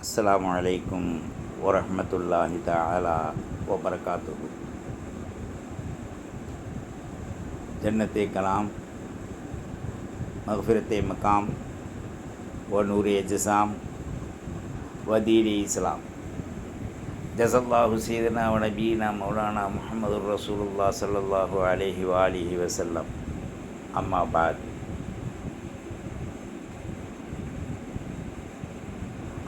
அஸ்ஸலாமு அலைக்கும் வரஹ்மத்துல்லாஹி தஆலா வபரகாத்துஹு. ஜன்னத்தை கலாம் மகஃபிரத்தே மக்காம் வ நூரி ஜசாம் வதீரி இஸ்லாம். ஜசல்லாஹு சீதனா வ நபீனா மௌலானா முஹம்மது ரசூலுல்லாஹ் ஸல்லல்லாஹு அலைஹி வ ஆலிஹி வஸல்லம்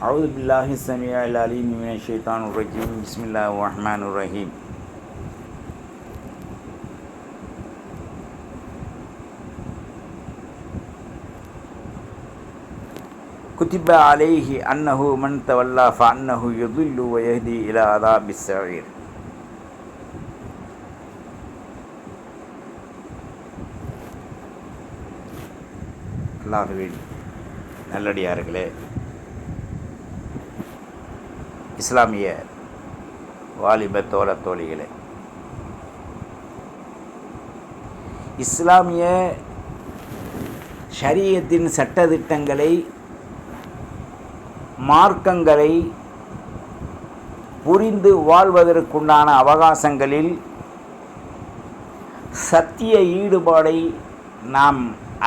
அம்மா பாத் أعوذ بالله السميع العليم من الشيطان الرجيم بسم الله الرحمن الرحيم كتب عليه أنه من تولى فأنه يضل ويهدي إلى عذاب السعير அல்லாஹுவின் நல்லடியார்களே இஸ்லாமிய வாலிப தோழ தோழிகளே. இஸ்லாமிய ஷரியத்தின் சட்டதிட்டங்களை மார்க்கங்களை புரிந்து வாழ்வதற்குண்டான அவகாசங்களில் சத்திய ஈடுபாடை நாம்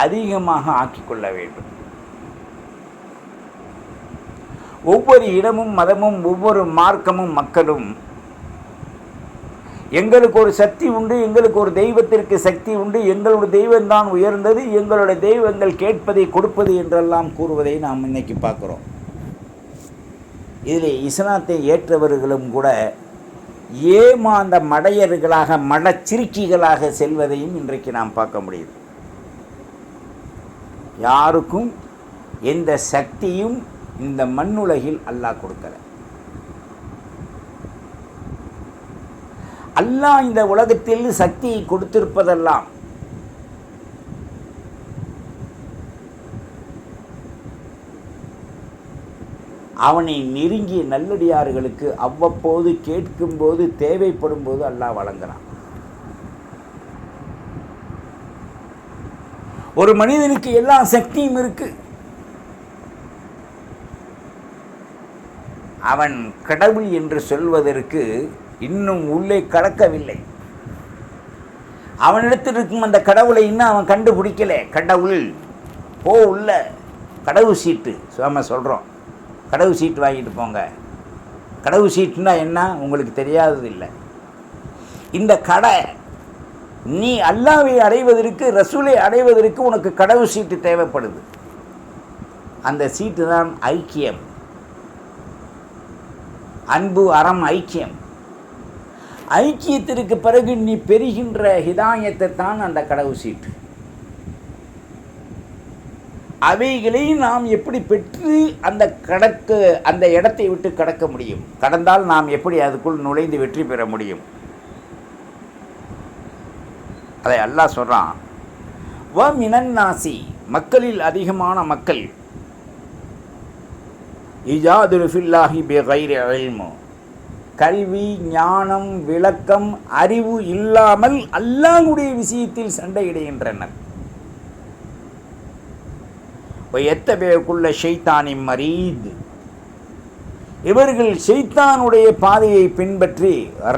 அதிகமாக ஆக்கிக்கொள்ள வேண்டும். ஒவ்வொரு இடமும் மதமும் ஒவ்வொரு மார்க்கமும் மக்களும். எங்களுக்கு ஒரு சக்தி உண்டு எங்களுக்கு ஒரு தெய்வத்திற்கு சக்தி உண்டு எங்களுடைய தெய்வம்தான் உயர்ந்தது எங்களுடைய தெய்வங்கள் கேட்பதை கொடுப்பது என்றெல்லாம் கூறுவதை நாம் இன்னைக்கு பார்க்குறோம். இதில் இஸ்லாத்தை ஏற்றவர்களும் கூட ஏமாந்த மடையர்களாக மடச்சிறுக்கிகளாக செல்வதையும் இன்றைக்கு நாம் பார்க்க முடியுது. யாருக்கும் எந்த சக்தியும் இந்த மண்ணுலகில் அல்லாஹ் கொடுக்கல. அல்லாஹ் இந்த உலகத்தில் சக்தியை கொடுத்திருப்பதெல்லாம் அவனை நெருங்கிய நல்லடியார்களுக்கு அவ்வப்போது கேட்கும்போது தேவைப்படும் போது அல்லாஹ் வழங்குறான். ஒரு மனிதனுக்கு எல்லா சக்தியும் இருக்கு. அவன் கடவுள் என்று சொல்வதற்கு இன்னும் உள்ளே கடக்கவில்லை. அவனிடத்தில் இருக்கும் அந்த கடவுளை இன்னும் அவன் கண்டுபிடிக்கல. கடவுள் போ உள்ள கடவுள் சீட்டு. சுவாம சொல்கிறோம் கடவுள் சீட்டு வாங்கிட்டு போங்க. கடவுள் சீட்டுனா என்ன? உங்களுக்கு தெரியாதது இல்லை இந்த கடை நீ அல்லாவை அடைவதற்கு ரசூலை அடைவதற்கு உனக்கு கடவுள் சீட்டு தேவைப்படுது. அந்த சீட்டு தான் ஐக்கியம். அன்பு அறம் ஐக்கியம். ஐக்கியத்திற்கு பிறகு நீ பெறுகின்ற ஹிதாயத்தை தான் அந்த கடவு சீட்டு. அவைகளை நாம் எப்படி பெற்று அந்த கடக்க அந்த இடத்தை விட்டு கடக்க முடியும்? கடந்தால் நாம் எப்படி அதுக்குள் நுழைந்து வெற்றி பெற முடியும்? அதை அல்லாஹ் சொல்கிறான் வ மினன்னாசி மக்களில் அதிகமான மக்கள். இஜாதுருஃபில்லாஹி ஃபில்லாஹி பி கல்வி ஞானம் விளக்கம் அறிவு இல்லாமல் அல்லாஹுடைய விஷயத்தில் சண்டையிடுகின்றனர் எத்தபேக்குள்ள ஷெய்தானின் மரீது. இவர்கள் ஷைத்தானுடைய பாதையை பின்பற்றி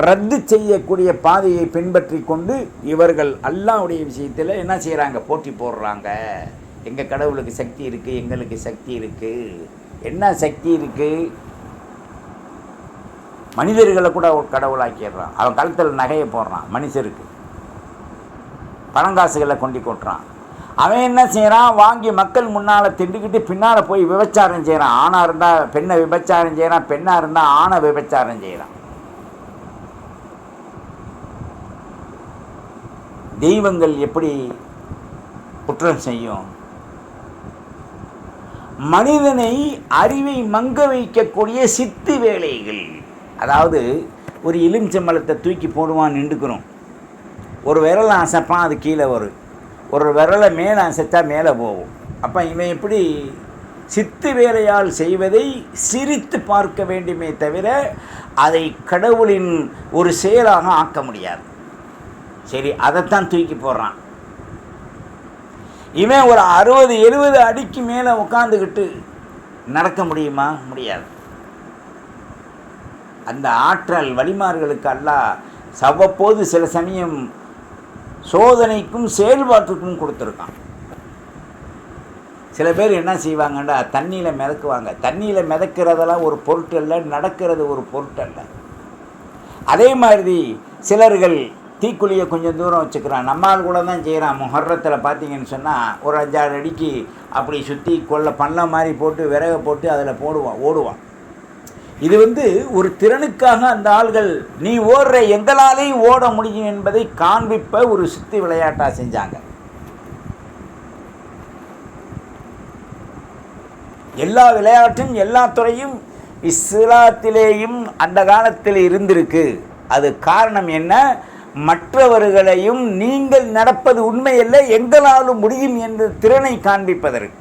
ரத்து செய்யக்கூடிய பாதையை பின்பற்றி கொண்டு இவர்கள் அல்லாவுடைய விஷயத்தில் என்ன செய்கிறாங்க போட்டி போடுறாங்க. எங்கள் கடவுளுக்கு சக்தி இருக்குது எங்களுக்கு சக்தி இருக்குது என்ன சக்தி இருக்குது மனிதர்களை கூட கடவுளாக்கிடுறான் அவன் கழுத்தில் நகையை போடுறான் மனுஷருக்கு. பணங்காசுகளை கொண்டு கொட்டுறான். அவன் என்ன செய்கிறான் வாங்கி மக்கள் முன்னால் திண்டுக்கிட்டு பின்னால் போய் விபச்சாரம் செய்கிறான் ஆணாக இருந்தால் பெண்ணை விபச்சாரம் செய்கிறான் பெண்ணாக இருந்தால் ஆணை விபச்சாரம் செய்கிறான் தெய்வங்கள் எப்படி குற்றம் செய்யும்? மனிதனை அறிவை மங்க வைக்கக்கூடிய சித்து வேலைகள். அதாவது ஒரு எலுமிச்சம்பழத்தை தூக்கி போடுவான் நின்றுக்கிறோம். ஒரு விரலை அசைப்பான் அது கீழே வரும். ஒரு விரலை மேலே அசைத்தா மேலே போகும். அப்போ இவன் எப்படி சித்து வேலையால் செய்வதை சிரித்து பார்க்க வேண்டுமே தவிர அதை கடவுளின் ஒரு செயலாக ஆக்க முடியாது. சரி அதைத்தான் தூக்கி போடுறான். இவன் ஒரு அறுபது எழுபது அடிக்கு மேலே உட்காந்துக்கிட்டு நடக்க முடியுமா? முடியாது. அந்த ஆற்றல் வழிமார்களுக்கு அல்ல சவ்வப்போது சில சமயம் சோதனைக்கும் செயல்பாட்டுக்கும் கொடுத்துருக்கான். சில பேர் என்ன செய்வாங்கன்னா தண்ணியில் மிதக்குவாங்க. தண்ணியில் மிதக்கிறதெல்லாம் ஒரு பொருட்டல்ல நடக்கிறது ஒரு பொருட்டல்ல. அதே மாதிரி சிலர்கள் தீக்குழியை கொஞ்சம் தூரம் வச்சுக்கிறான். நம்மால் கூட தான் செய்கிறான் முஹர்ரத்தில் பார்த்தீங்கன்னு சொன்னால் ஒரு அஞ்சாறு அடிக்கு அப்படி சுற்றி கொள்ள பண்ண மாதிரி போட்டு விறக போட்டு அதில் போடுவான் ஓடுவான். இது வந்து ஒரு திறனுக்காக அந்த ஆள்கள் நீ ஓடுற எங்களாலேயும் ஓட முடியும் என்பதை காண்பிப்ப ஒரு சுத்தி விளையாட்டாக செஞ்சாங்க. எல்லா விளையாட்டும் எல்லா துறையும் இஸ்லாத்திலேயும் அந்த காலத்தில் இருந்திருக்கு. அது காரணம் என்ன? மற்றவர்களையும் நீங்கள் நடப்பது உண்மையல்ல எங்களாலும் முடியும் என்ற திறனை காண்பிப்பதற்கு.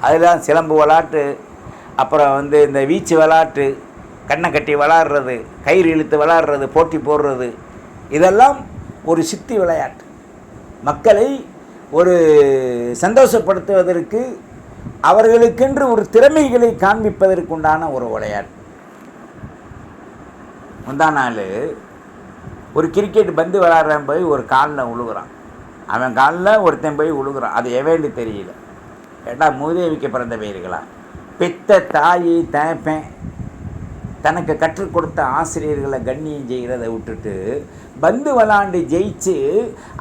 அதுதான் சிலம்பு விளாட்டு அப்புறம் வந்து இந்த வீச்சு விளாட்டு கண்ணை கட்டி விளாடுறது கயிறு இழுத்து விளாடுறது போட்டி போடுறது இதெல்லாம் ஒரு சித்தி விளையாட்டு. மக்களை ஒரு சந்தோஷப்படுத்துவதற்கு அவர்களுக்கென்று ஒரு திறமைகளை காண்பிப்பதற்கு உண்டான ஒரு விளையாட்டு. முந்தா நாள் ஒரு கிரிக்கெட் பந்து விளாட்றவன் போய் ஒரு காலில் உழுகுறான். அவன் காலில் ஒருத்தன் போய் உழுகுறான். அது எவேன்னு தெரியல. ஏட்டா மூதேவிக்கு பிறந்த பெயர்களா பெத்த தாயை தேப்பேன் தனக்கு கற்றுக் கொடுத்த ஆசிரியர்களை கண்ணியம் செய்கிறத விட்டுட்டு பந்து விளாண்டு ஜெயிச்சு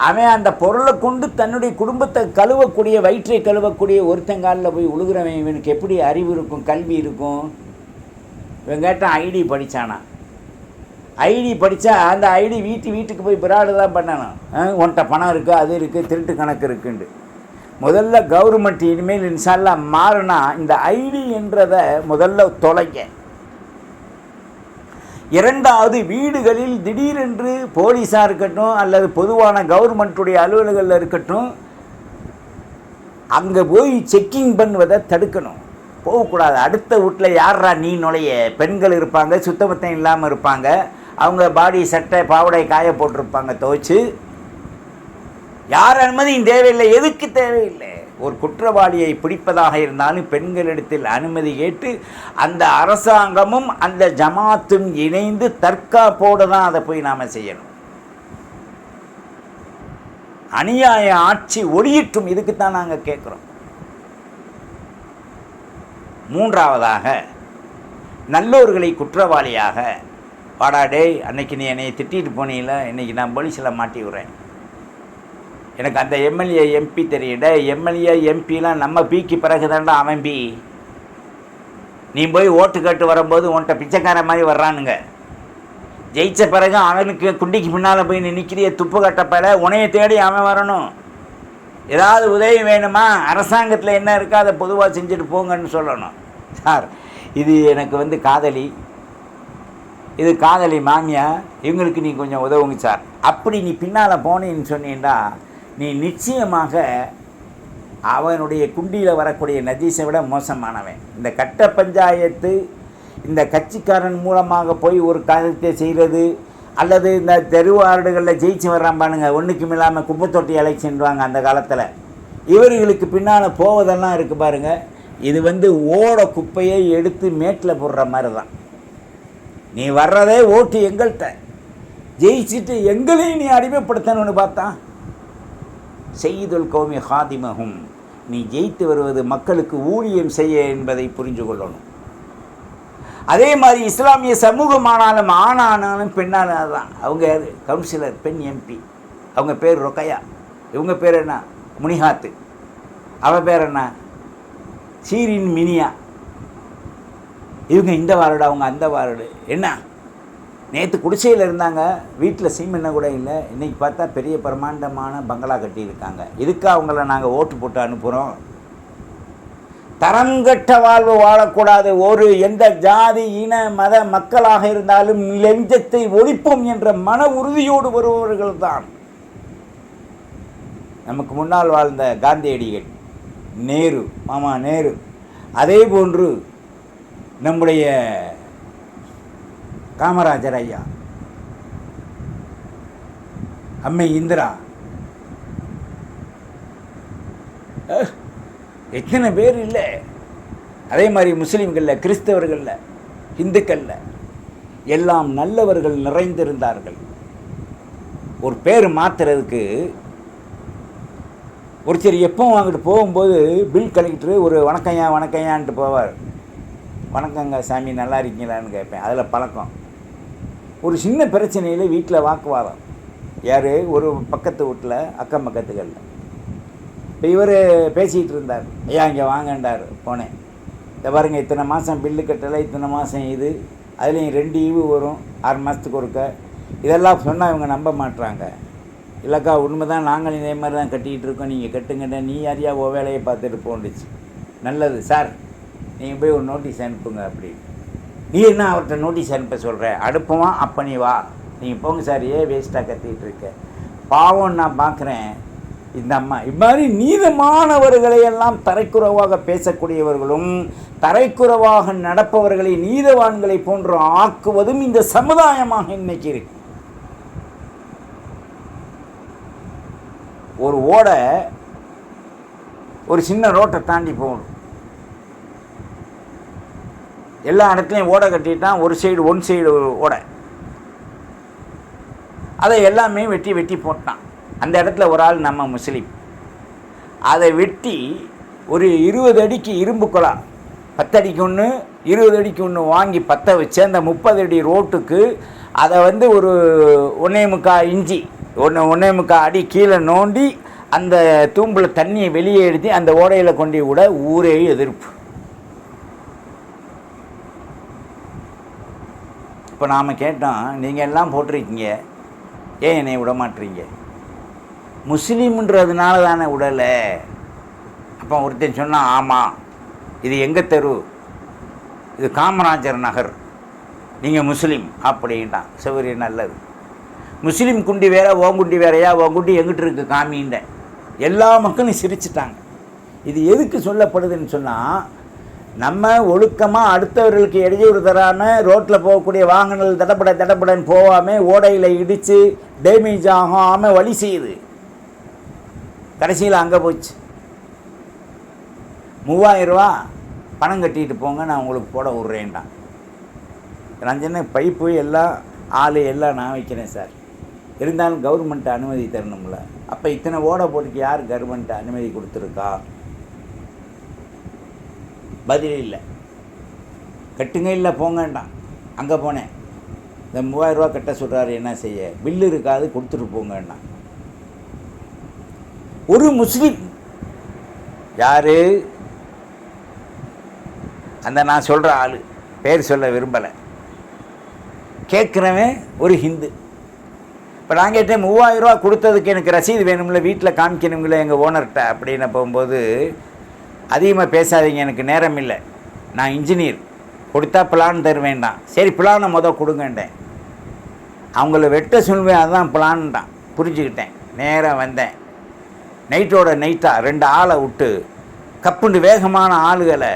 அவன் அந்த பொருளை கொண்டு தன்னுடைய குடும்பத்தை கழுவக்கூடிய வயிற்றை கழுவக்கூடிய ஒருத்தங்காலில் போய் உழுகிறவன் இவனுக்கு எப்படி அறிவு இருக்கும் கல்வி இருக்கும்? இவன் கேட்டான் ஐடி படித்தானா ஐடி படித்தா அந்த ஐடி வீட்டு வீட்டுக்கு போய் பிராடு தான் பண்ணணும். ஆ, உன்கிட்ட பணம் இருக்குது அது இருக்குது திருட்டு கணக்கு இருக்குண்டு முதல்ல கவர்மெண்ட் இனிமேல் இன்ஷால்லா மாறினா இந்த ஐடி என்றதை முதல்ல தொலைங்க. இரண்டாவது வீடுகளில் திடீரென்று போலீஸாக இருக்கட்டும் அல்லது பொதுவான கவர்மெண்ட்டுடைய அலுவலகங்களில் இருக்கட்டும் அங்கே போய் செக்கிங் பண்ணுவதை தடுக்கணும். போகக்கூடாது. அடுத்த வீட்டில் யார்ரா நீ நுழைய? பெண்கள் இருப்பாங்க சுத்தபத்தம் இல்லாமல் இருப்பாங்க. அவங்க பாடி சட்டை பாவடை காய போட்டிருப்பாங்க துவைச்சு. யார் அனுமதியும் தேவையில்லை எதுக்கு தேவையில்லை? ஒரு குற்றவாளியை பிடிப்பதாக இருந்தாலும் பெண்களிடத்தில் அனுமதி கேட்டு அந்த அரசாங்கமும் அந்த ஜமாத்தும் இணைந்து தற்காப்போடு தான் அதை போய் நாம் செய்யணும். அநியாய ஆட்சி ஒளியிட்டும் இதுக்குத்தான் நாங்கள் கேட்குறோம். மூன்றாவதாக நல்லோர்களை குற்றவாளியாக வாடா டேய் அன்னைக்கு நீ என்னை திட்டிட்டு போனீங்கள இன்னைக்கு நான் போலீஸில் மாட்டி விட்றேன். எனக்கு அந்த எம்எல்ஏ எம்பி தெரியல எம்எல்ஏ எம்பிலாம் நம்ம பிக்கு பிறகு தான்டா அவன் பி. நீ போய் ஓட்டு கேட்டு வரும்போது உன்கிட்ட பிச்சைக்கார மாதிரி வர்றானுங்க. ஜெயித்த பிறகு அவனுக்கு குண்டிக்கு பின்னால் போய் நீ நிற்கிறிய துப்பு கட்டப்பட உனையை தேடி அவன் வரணும். ஏதாவது உதவி வேணுமா? அரசாங்கத்தில் என்ன இருக்கோ அதை பொதுவாக செஞ்சுட்டு போங்கன்னு சொல்லணும். சார் இது எனக்கு வந்து காதலி. இது காதலி மாமியா இவங்களுக்கு நீ கொஞ்சம் உதவுங்க சார். அப்படி நீ பின்னால் போனேன்னு சொன்னீன்னா நீ நிச்சயமாக அவனுடைய குண்டியில் வரக்கூடிய நஜீஸை விட மோசமானவன். இந்த கட்ட பஞ்சாயத்து இந்த கட்சிக்காரன் மூலமாக போய் ஒரு காரியத்தை செய்கிறது அல்லது இந்த தெருவார்டுகளில் ஜெயிச்சு வர்றான் பாருங்க ஒன்றுக்கும் இல்லாமல் குப்பத்தொட்டி எலெக்ஷன்வாங்க அந்த காலத்தில். இவர்களுக்கு பின்னால் போவதெல்லாம் இருக்குது பாருங்கள் இது வந்து ஓட குப்பையை எடுத்து மேட்டில் போடுற மாதிரி தான் நீ வர்றதே ஓட்டு எங்கள்கிட்ட ஜெயிச்சுட்டு எங்களையும் நீ அடிமைப்படுத்தணும்னு பார்த்தா? செய்துல் கௌமி ஹாதிமகும் நீ ஜெயித்து வருவது மக்களுக்கு ஊழியம் செய்ய என்பதை புரிஞ்சு கொள்ளணும். அதே மாதிரி இஸ்லாமிய சமூகமானாலும் ஆணானாலும் பெண்ணானாலும் தான். அவங்க யாரு? கவுன்சிலர் பெண் எம்பி அவங்க பேர் ரொக்கையா. இவங்க பேர் என்ன? முனிஹாத்து. அவள் பேர் என்ன? சீரின் மினியா. இவங்க இந்த வார்டு அவங்க அந்த வார்டு. என்ன? நேற்று குடிசையில் இருந்தாங்க வீட்டில் சீமெண்ண கூட இல்லை. இன்றைக்கி பார்த்தா பெரிய பிரமாண்டமான பங்களா கட்டியிருக்காங்க. இதுக்கு அவங்கள நாங்கள் ஓட்டு போட்டு அனுப்புகிறோம் தரங்கட்ட வாழ்வு வாழக்கூடாது. ஒரு எந்த ஜாதி இன மத மக்களாக இருந்தாலும் லெஞ்சத்தை ஒழிப்போம் என்ற மன உறுதியோடு வருபவர்கள் தான் நமக்கு முன்னால் வாழ்ந்த காந்தியடிகள் நேரு மாமா நேரு. அதே போன்று நம்முடைய காமராஜர் ஐயா அம்மை இந்திரா எத்தனை பேர் இல்லை. அதே மாதிரி முஸ்லீம்களில் கிறிஸ்தவர்களில் இந்துக்களில் எல்லாம் நல்லவர்கள் நிறைந்திருந்தார்கள். ஒரு பேர் மாத்துறதுக்கு சரி எப்போ அங்கிட்டு போகும்போது பில் கலெக்டர் ஒரு வணக்கம்யா வணக்கம்யான்ட்டு போவார். வணக்கங்க சாமி நல்லா இருக்கீங்களான்னு கேட்பேன். அதில் பழக்கம். ஒரு சின்ன பிரச்சனையில் வீட்டில் வாக்குவாதம். யார்? ஒரு பக்கத்து வீட்டில் அக்கம் பக்கத்துகளில் இப்போ இவர் பேசிகிட்டு இருந்தார். ஐயா இங்கே வாங்கண்டார் போனேன். இந்த பாருங்க இத்தனை மாதம் பில்லு கட்டலை இத்தனை மாதம் இது. அதுலேயும் ரெண்டு ஈவு வரும். ஆறு மாதத்துக்கு ஒருக்க. இதெல்லாம் சொன்னால் இவங்க நம்ப மாட்டுறாங்க இல்லைக்கா உண்மை தான் நாங்களும் இதே மாதிரி தான் கட்டிக்கிட்டு இருக்கோம். நீங்கள் கட்டுங்கட்ட நீ யாரையா ஓ வேலையை பார்த்துட்டு போண்டுச்சு நல்லது சார். நீங்கள் போய் ஒரு நோட்டீஸ் அனுப்புங்க அப்படின்னு நீ என்ன அவர்கிட்ட நோட்டீஸ் அனுப்ப சொல்கிற அனுப்புவான் அப்போ நீ வா. நீங்கள் போங்க சார் ஏன் வேஸ்ட்டாக கத்திகிட்டு இருக்க? பாவம் நான் பார்க்குறேன் இந்த அம்மா இது மாதிரி தரைக்குறவாக பேசக்கூடியவர்களும் தரைக்குறவாக நடப்பவர்களை நீதவான்களை போன்று ஆக்குவதும் இந்த சமுதாயமாக இன்னைக்கு இருக்கு. ஒரு ஓடை ஒரு சின்ன ரோட்டை தாண்டி போகணும். எல்லா இடத்துலையும் ஓடை கட்டிட்டான் ஒரு சைடு ஒன் சைடு ஓடை. அதை எல்லாமே வெட்டி வெட்டி போட்டான். அந்த இடத்துல ஒரு ஆள் நம்ம முஸ்லீம். அதை வெட்டி ஒரு இருபது அடிக்கு இரும்பு குழா பத்தடிக்கு ஒன்று இருபது அடிக்கு ஒன்று வாங்கி பற்ற வச்சு அந்த முப்பது அடி ரோட்டுக்கு அதை வந்து ஒரு ஒன்றே முக்கால் இஞ்சி ஒன்று ஒன்றே முக்கால் அடி கீழே நோண்டி அந்த தூம்பில் தண்ணியை வெளியே எழுதி அந்த ஓடையில் கொண்டு விட ஊரே எதிர்ப்பு. இப்போ நாம் கேட்டோம் நீங்கள் எல்லாம் போட்டிருக்கீங்க ஏன் என்னை விட மாட்டுறீங்க முஸ்லீம்ன்றதுனால தானே விடலை அப்போ ஒருத்தன் சொன்னான் ஆமாம் இது எங்கள் தெரு? இது காமராஜர் நகர். நீங்கள் முஸ்லீம் அப்படின்ட்டான். சௌகரிய நல்லது. முஸ்லீம் குண்டி வேற ஓன் குண்டி வேறையா? ஓன் குண்டி எங்கிட்டு இருக்கு காமின்ற எல்லா மக்களும் சிரிச்சிட்டாங்க. இது எதுக்கு சொல்லப்படுதுன்னு சொன்னால் நம்ம ஒழுக்கமாக அடுத்தவர்களுக்கு இடையூறு தராமல் ரோட்டில் போகக்கூடிய வாகனங்கள் தடப்பட தடப்படன்னு போகாமல் ஓடையில் இடித்து டேமேஜ் ஆகாமல் வழி செய்யுது. கடைசியில் அங்கே போச்சு. மூவாயிரம் ரூபா பணம் கட்டிட்டு போங்க நான் உங்களுக்கு போட விட்றேன்டான் நான் சொன்னேன் பைப்பு எல்லாம் ஆள் எல்லாம் நான் வைக்கிறேன் சார். இருந்தாலும் கவர்மெண்ட் அனுமதி தரணும்ல. அப்போ இத்தனை ஓடை போட்டுக்கு யார் கவர்மெண்ட் அனுமதி கொடுத்துருக்கா? பதில் இல்லை. கட்டுங்க இல்லை போங்கண்டான் அங்கே போனேன். இந்த மூவாயிரரூவா கட்ட சொல்கிறாரு என்ன செய்ய? பில்லு இருக்காது கொடுத்துட்டு போங்கண்ணா ஒரு முஸ்லீம். யாரு? அந்த நான் சொல்கிற ஆள். பேர் சொல்ல விரும்பலை. கேட்குறவன் ஒரு ஹிந்து. இப்போ நான் கேட்டேன் மூவாயிரரூவா கொடுத்ததுக்கு எனக்கு ரசீது வேணும்ல வீட்டில் காமிக்கணுங்களே எங்கள் ஓனர்கிட்ட அப்படின்னு போகும்போது அதிகமாக பேசாதீங்க எனக்கு நேரம் இல்லை. நான் இன்ஜினியர். கொடுத்தா பிளான் தருவேன்டான். சரி பிளானை மொதல் கொடுங்கண்டேன். அவங்கள வெட்ட சொல்வேன் அதுதான் பிளான்டான் புரிஞ்சுக்கிட்டேன். நேராக வந்தேன். நைட்டோட நைட்டாக ரெண்டு ஆளை விட்டு கப்புண்டு வேகமான ஆளுகளை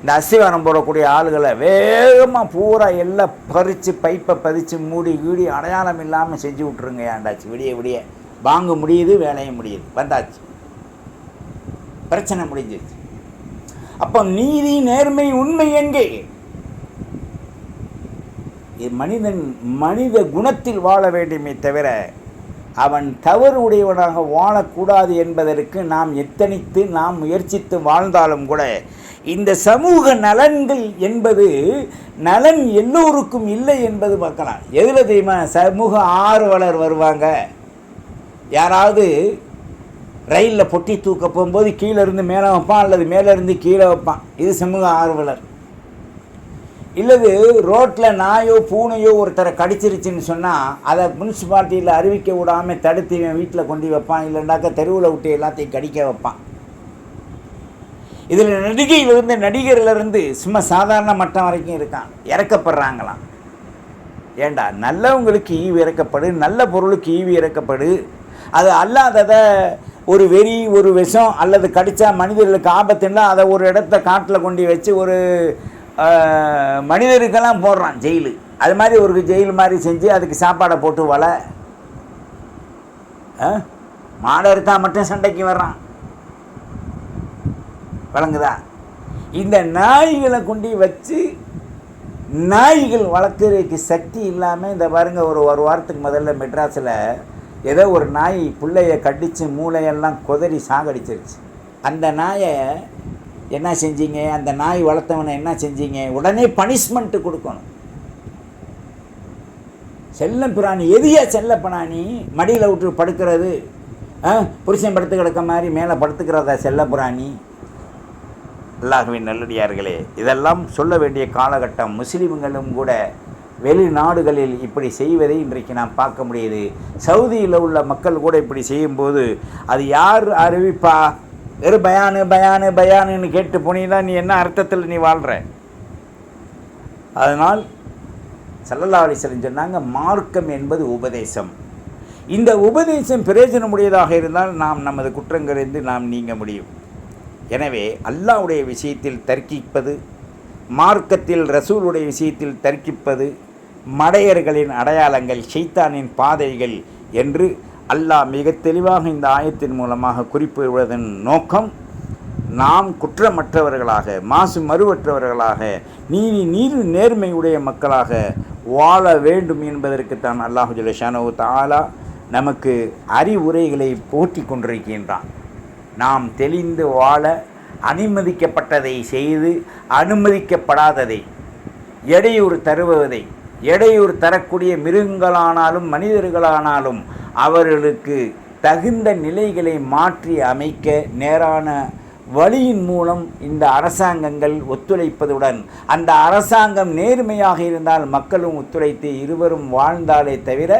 இந்த அஸ்திவாரம் போடக்கூடிய ஆளுகளை வேகமாக பூரா எல்லாம் பறித்து பைப்பை பறித்து மூடி கீடி அடையாளம் இல்லாமல் செஞ்சு விட்ருங்க ஏண்டாச்சு விடிய விடிய. வாங்க முடியுது வேலையும் முடியுது. வந்தாச்சு. பிரச்சனை முடிஞ்சிருச்சு. அப்போ நீதி நேர்மை உண்மை எங்கே? மனிதன் மனித குணத்தில் வாழ வேண்டுமே தவிர அவன் தவறு உடையவனாக வாழக்கூடாது என்பதற்கு நாம் எத்தனித்து நாம் முயற்சித்து வாழ்ந்தாலும் கூட இந்த சமூக நலன்கள் என்பது நலன் எல்லோருக்கும் இல்லை என்பது பார்க்கலாம். எதில் தெரியுமா? சமூக ஆர்வலர் வருவாங்க. யாராவது ரயிலில் பொட்டி தூக்க போகும்போது கீழே இருந்து மேலே வைப்பான் அல்லது மேலே இருந்து கீழே வைப்பான். இது சமூக ஆர்வலர். இல்லது ரோட்டில் நாயோ பூனையோ ஒருத்தரை கடிச்சிருச்சுன்னு சொன்னால் அதை முனிசிபாலிட்டியில் அறிவிக்க விடாமல் தடுத்து இவன் வீட்டில் கொண்டு வைப்பான் இல்லைண்டாக்கா தெருவில் விட்டு எல்லாத்தையும் கடிக்க வைப்பான். இதில் நடிகையிலிருந்து நடிகர்லேருந்து சும்மா சாதாரண மட்டம் வரைக்கும் இருக்கான். இறக்கப்படுறாங்களாம். ஏண்டா நல்லவங்களுக்கு ஈவு இறக்கப்படு நல்ல பொருளுக்கு ஈவு இறக்கப்படு. அது அல்லாததை ஒரு வெறி ஒரு விஷம் அல்லது கடித்தா மனிதர்களுக்கு ஆபத்துன்னா அதை ஒரு இடத்த காட்டில் கொண்டு வச்சு ஒரு மனிதருக்கெல்லாம் போடுறான் ஜெயிலு. அது மாதிரி ஒரு ஜெயில் மாதிரி செஞ்சு அதுக்கு சாப்பாடை போட்டு வலை. ஆ? மாடை எடுத்தா மட்டும் சண்டைக்கு வர்றான். வழங்குதா இந்த நாய்களை கொண்டு வச்சு நாய்கள் வளர்க்குறதுக்கு சக்தி இல்லாமல் இந்த பாருங்க ஒரு ஒரு வாரத்துக்கு முதல்ல மெட்ராஸில் ஏதோ ஒரு நாய் பிள்ளைய கடித்து மூளையெல்லாம் குதறி சாகடிச்சிருச்சு. அந்த நாயை என்ன செஞ்சீங்க? அந்த நாய் வளர்த்தவனை என்ன செஞ்சீங்க? உடனே பனிஷ்மெண்ட்டு கொடுக்கணும். செல்ல பிராணி எதியா செல்ல பிராணி மடியில் விட்டு படுக்கிறது. ஆ, புருஷன் படுத்து கிடக்க மாதிரி மேலே படுத்துக்கிறதா செல்ல பிராணி? அல்லாஹுவின் நல்லடியார்களே இதெல்லாம் சொல்ல வேண்டிய காலகட்டம் முஸ்லீம்களும் கூட வெளிநாடுகளில் இப்படி செய்வதை இன்றைக்கு நாம் பார்க்க முடியுது. சவுதியில் உள்ள மக்கள் கூட இப்படி செய்யும்போது அது யார் அறிவிப்பா? வெறும் பயானு பயானு பயானுன்னு கேட்டு போனீங்கன்னா நீ என்ன அர்த்தத்தில் நீ வாழ்கிற அதனால் சல்லல்லா அலிஸ்லம் சொன்னாங்க மார்க்கம் என்பது உபதேசம். இந்த உபதேசம் பிரயோஜனமுடையதாக இருந்தால் நாம் நமது குற்றங்களிலிருந்து நாம் நீங்க முடியும். எனவே அல்லாஹ்வுடைய விஷயத்தில் தர்க்கிப்பது மார்க்கத்தில் ரசூலுடைய விஷயத்தில் தர்க்கிப்பது மடையர்களின் அடையாளங்கள் ஷைத்தானின் பாதைகள் என்று அல்லாஹ் மிக தெளிவாக இந்த ஆயத்தின் மூலமாக குறிப்பிடுவதன் நோக்கம் நாம் குற்றமற்றவர்களாக மாசு மறுவற்றவர்களாக நீதி நீதி நேர்மையுடைய மக்களாக வாழ வேண்டும் என்பதற்குத்தான் அல்லாஹு ஜலஷானு தாலா நமக்கு அறிவுரைகளை போற்றி கொண்டிருக்கின்றான். நாம் தெளிந்து வாழ அனுமதிக்கப்பட்டதை செய்து அனுமதிக்கப்படாததை எடையூறு தருவதை இடையூறு தரக்கூடிய மிருகங்களானாலும் மனிதர்களானாலும் அவர்களுக்கு தகுந்த நிலைகளை மாற்றி அமைக்க நேரான வழியின் மூலம் இந்த அரசாங்கங்கள் ஒத்துழைப்பதுடன் அந்த அரசாங்கம் நேர்மையாக இருந்தால் மக்களும் ஒத்துழைத்து இருவரும் வாழ்ந்தாலே தவிர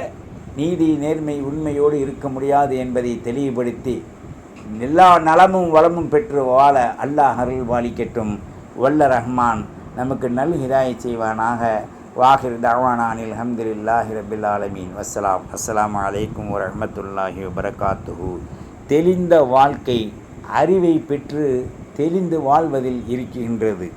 நீதி நேர்மை உண்மையோடு இருக்க முடியாது என்பதை தெளிவுபடுத்தி எல்லா நலமும் வளமும் பெற்று வாழ அல்லாஹ் அருள் வாழிக்கட்டும் வல்ல ரஹ்மான் நமக்கு நல் ஹிதாயை செய்வானாக. வாஹிர் தவானானில் அஹமதுல்லாஹி ரபில் ஆலமீன் வசலாம் அஸ்லாம் அலைக்கும் வரமத்துல்லாஹி வபரகாத்துஹு தெளிந்த வாழ்க்கை அறிவை பெற்று தெளிந்து வாழ்வதில் இருக்கின்றது